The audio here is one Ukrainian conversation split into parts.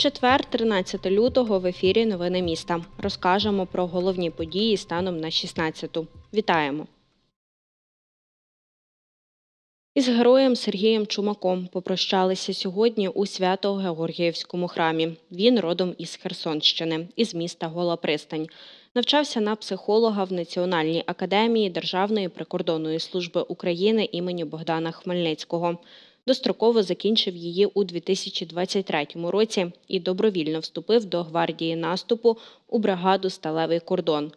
Четвер, 13 лютого, в ефірі Новини міста. Розкажемо про головні події станом на 16-ту. Вітаємо! Із героєм Сергієм Чумаком попрощалися сьогодні у Свято-Георгіївському храмі. Він родом із Херсонщини, із міста Гола Пристань. Навчався на психолога в Національній академії Державної прикордонної служби України імені Богдана Хмельницького. Достроково закінчив її у 2023 році і добровільно вступив до гвардії наступу у бригаду Сталевий кордон.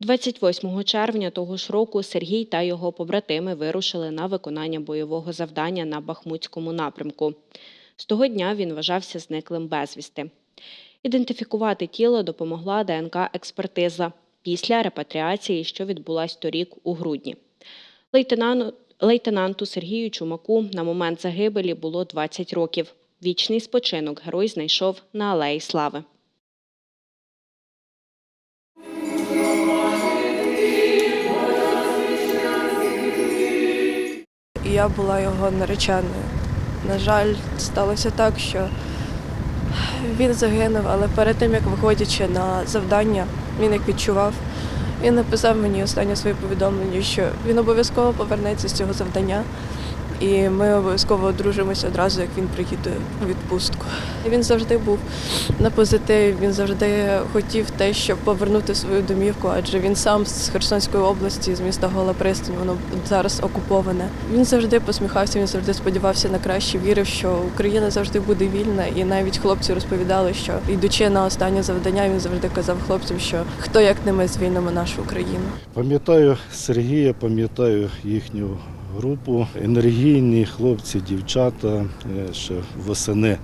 28 червня того ж року Сергій та його побратими вирушили на виконання бойового завдання на Бахмутському напрямку. З того дня він вважався зниклим безвісти. Ідентифікувати тіло допомогла ДНК-експертиза після репатріації, що відбулась торік у грудні. Лейтенанту, лейтенанту Сергію Чумаку на момент загибелі було 20 років. Вічний спочинок герой знайшов на Алеї Слави. я була його нареченою. На жаль, сталося так, що він загинув, але перед тим, як виходячи на завдання, він як відчував, він написав мені останнє своє повідомлення, що він обов'язково повернеться з цього завдання. І ми обов'язково одружимося одразу, як він приїде у відпустку. Він завжди був на позитиві, він завжди хотів те, щоб повернути свою домівку, адже він сам з Херсонської області, з міста Гола Пристань, воно зараз окуповане. Він завжди посміхався, він завжди сподівався на краще, вірив, що Україна завжди буде вільна. І навіть хлопці розповідали, що йдучи на останнє завдання, він завжди казав хлопцям, що хто як не ми звільнимо нашу Україну. Пам'ятаю Сергія, пам'ятаю їхню групу. Енергійні хлопці, дівчата, е, ще восени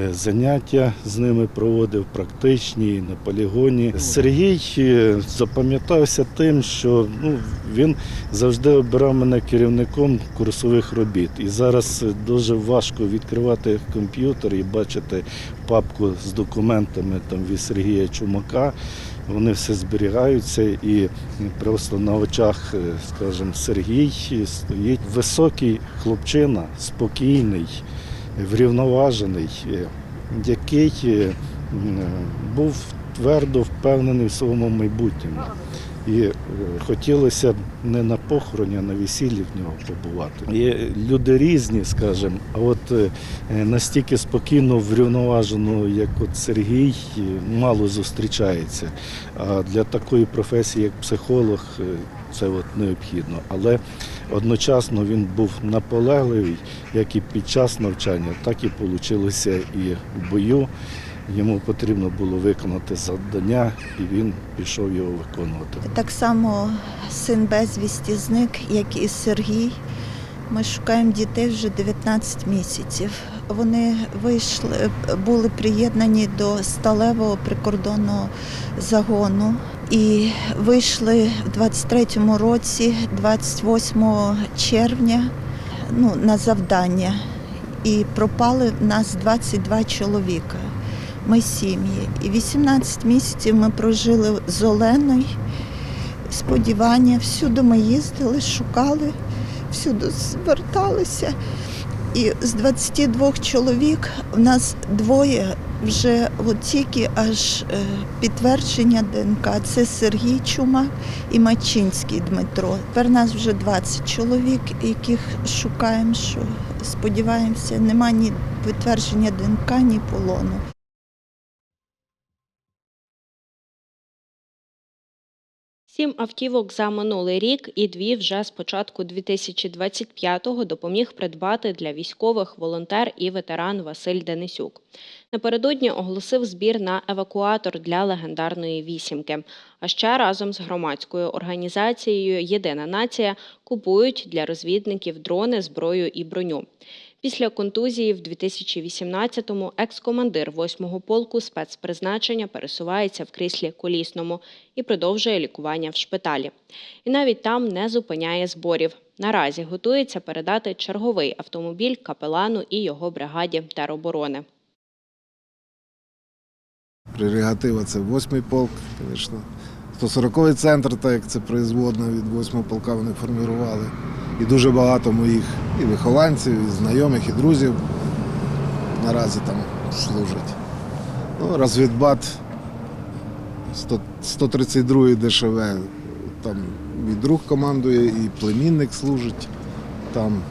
е, заняття з ними проводив, практичні на полігоні. Сергій е, запам'ятався тим, що ну, він завжди обирав мене керівником курсових робіт. І зараз дуже важко відкривати комп'ютер і бачити папку з документами там від Сергія Чумака. Вони все зберігаються і просто на очах, е, скажімо, Сергій стоїть високий хлопчина, спокійний, врівноважений, е, який е, був твердо впевнений в своєму майбутньому. І е, хотілося б не на похороні, а на весіллі в нього побувати. Є люди різні, скажімо, а от е, настільки спокійно, врівноважено, як от Сергій, мало зустрічається. А для такої професії, як психолог, е, це от необхідно. Але одночасно він був наполегливий, як і під час навчання, так і вийшло і в бою. Йому потрібно було виконати завдання, і він пішов його виконувати. Так само син безвісті зник, як і Сергій. Ми шукаємо дітей вже 19 місяців. Вони вийшли, були приєднані до сталевого прикордонного загону і вийшли в 23-му році, 28 червня, ну, на завдання. І пропали в нас 22 чоловіка. Ми сім'ї. І 18 місяців ми прожили з Оленою сподівання. Всюди ми їздили, шукали, всюди зверталися. І з 22 чоловік в нас двоє вже от тільки аж е, підтвердження ДНК. Це Сергій Чумак і Мачинський Дмитро. Тепер нас вже 20 чоловік, яких шукаємо, що сподіваємося, нема ні підтвердження ДНК, ні полону. Сім автівок за минулий рік і дві вже з початку 2025-го допоміг придбати для військових волонтер і ветеран Василь Денисюк. Напередодні оголосив збір на евакуатор для легендарної вісімки. А ще разом з громадською організацією Єдина нація купують для розвідників дрони, зброю і броню. Після контузії в 2018-му екс-командир 8-го полку спецпризначення пересувається в кріслі колісному і продовжує лікування в шпиталі. І навіть там не зупиняє зборів. Наразі готується передати черговий автомобіль капелану і його бригаді тероборони. Прерогатива це 8-й полк, звісно. 140-й центр, так як це производно від 8-го полка вони формували. І дуже багато моїх і вихованців, і знайомих, і друзів наразі там служать. Ну, розвідбат 100 132 ДШВ. Там і друг командує, і племінник служить там.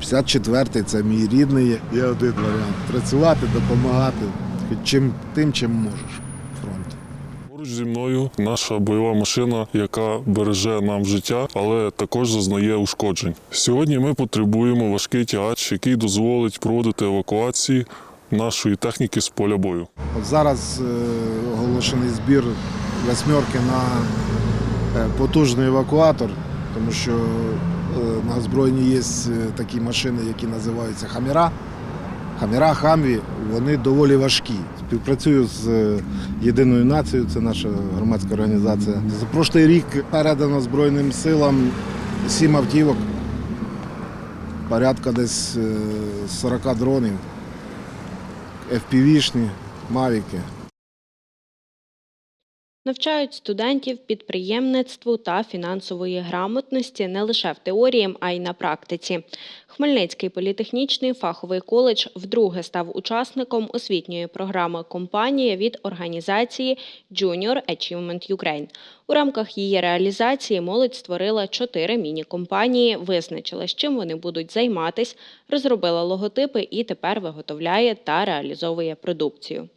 54-й це мій рідний. Є один варіант. Працювати, допомагати, хоч чим, тим, чим можеш фронт. Поруч зі мною наша бойова машина, яка береже нам життя, але також зазнає ушкоджень. Сьогодні ми потребуємо важкий тягач, який дозволить проводити евакуації нашої техніки з поля бою. От зараз е, оголошений збір восьмерки на е, потужний евакуатор, тому що е, на озброєнні є такі машини, які називаються хаміра. Хаміра, хамві, вони доволі важкі. Співпрацюю з е, єдиною нацією, це наша громадська організація. За прошлий рік передано Збройним силам сім автівок, порядка десь е, 40 дронів, FPV-шні, мавіки. Навчають студентів підприємництву та фінансової грамотності не лише в теорії, а й на практиці. Хмельницький політехнічний фаховий коледж вдруге став учасником освітньої програми компанія від організації Junior Achievement Ukraine. У рамках її реалізації молодь створила чотири міні-компанії, визначила, з чим вони будуть займатись, розробила логотипи і тепер виготовляє та реалізовує продукцію.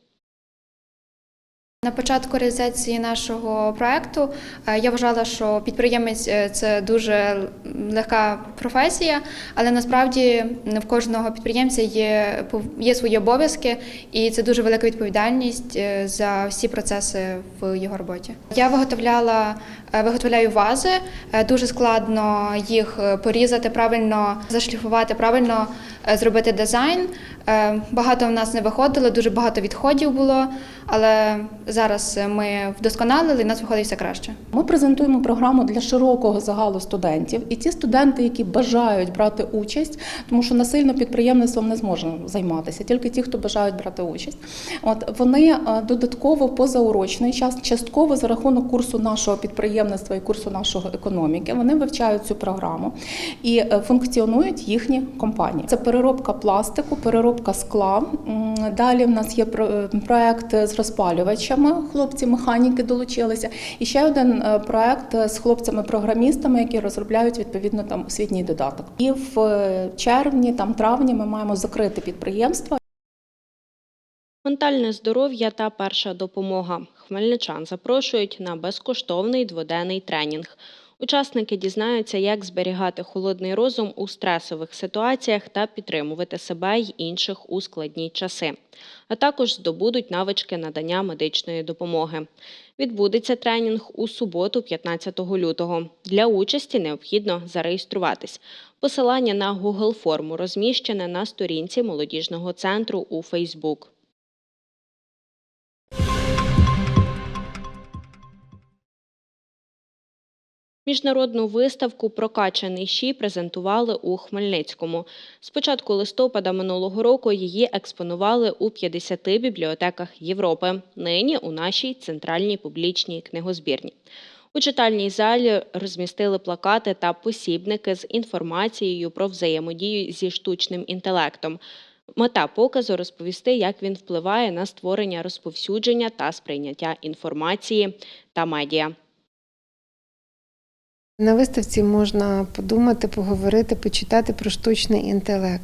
На початку реалізації нашого проекту е, я вважала, що підприємець е, це дуже легка професія, але насправді в кожного підприємця є, є свої обов'язки, і це дуже велика відповідальність е, за всі процеси в його роботі. Я виготовляла виготовляю вази. Дуже складно їх порізати, правильно зашліфувати, правильно зробити дизайн. Багато в нас не виходило, дуже багато відходів було, але зараз ми вдосконалили, нас виходить все краще. Ми презентуємо програму для широкого загалу студентів, і ті студенти, які бажають брати участь, тому що насильно підприємництвом не зможемо займатися, тільки ті, хто бажають брати участь. От вони е, додатково позаурочний час, частково за рахунок курсу нашого підприємництва і курсу нашого економіки, вони вивчають цю програму і е, функціонують їхні компанії. Це переробка пластику, переробка скла. Далі в нас є про- е, проект з розпалювачами. Хлопці механіки долучилися. І ще один е, проект з хлопцями-програмістами, які розробляють відповідно там освітній додаток. І в е, червні, там травні, ми маємо закрити підприємство. Ментальне здоров'я та перша допомога. Хмельничан запрошують на безкоштовний дводенний тренінг. Учасники дізнаються, як зберігати холодний розум у стресових ситуаціях та підтримувати себе й інших у складні часи, а також здобудуть навички надання медичної допомоги. Відбудеться тренінг у суботу, 15 лютого. Для участі необхідно зареєструватись. Посилання на Google форму розміщене на сторінці молодіжного центру у Фейсбук. Міжнародну виставку Прокачаний щі презентували у Хмельницькому. З початку листопада минулого року її експонували у 50 бібліотеках Європи. Нині у нашій центральній публічній книгозбірні. У читальній залі розмістили плакати та посібники з інформацією про взаємодію зі штучним інтелектом. Мета показу розповісти, як він впливає на створення розповсюдження та сприйняття інформації та медіа. На виставці можна подумати, поговорити, почитати про штучний інтелект.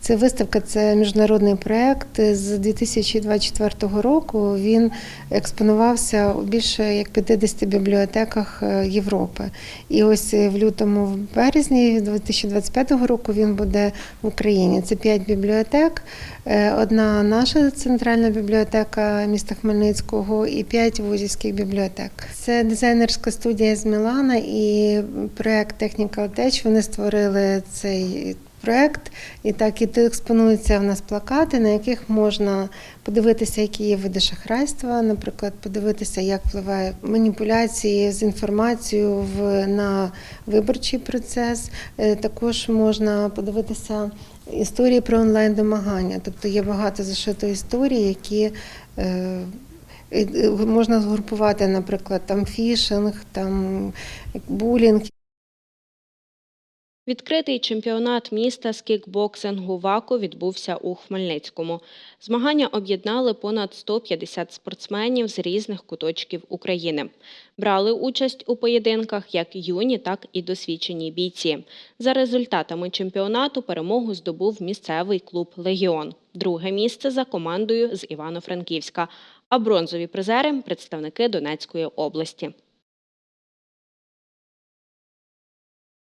Це виставка, це міжнародний проєкт. З 2024 року він експонувався у більше як 50 бібліотеках е, Європи. І ось в лютому, в березні 2025 року він буде в Україні. Це 5 бібліотек. Е, Одна наша центральна бібліотека міста Хмельницького і 5 вузівських бібліотек. Це дизайнерська студія з Мілана і проект Technical Tech. Вони створили цей проект. І так і тут експонуються в нас плакати, на яких можна подивитися, які є види шахрайства, наприклад, подивитися, як впливає маніпуляції з інформацією в, на виборчий процес. Е, Також можна подивитися історії про онлайн-домагання. Тобто є багато зашито історій, які е, можна згрупувати, наприклад, там фішинг, там булінг. Відкритий чемпіонат міста з кікбоксингу ВАКу відбувся у Хмельницькому. Змагання об'єднали понад 150 спортсменів з різних куточків України. Брали участь у поєдинках як юні, так і досвідчені бійці. За результатами чемпіонату перемогу здобув місцевий клуб Легіон. Друге місце за командою з Івано-Франківська, а бронзові призери представники Донецької області.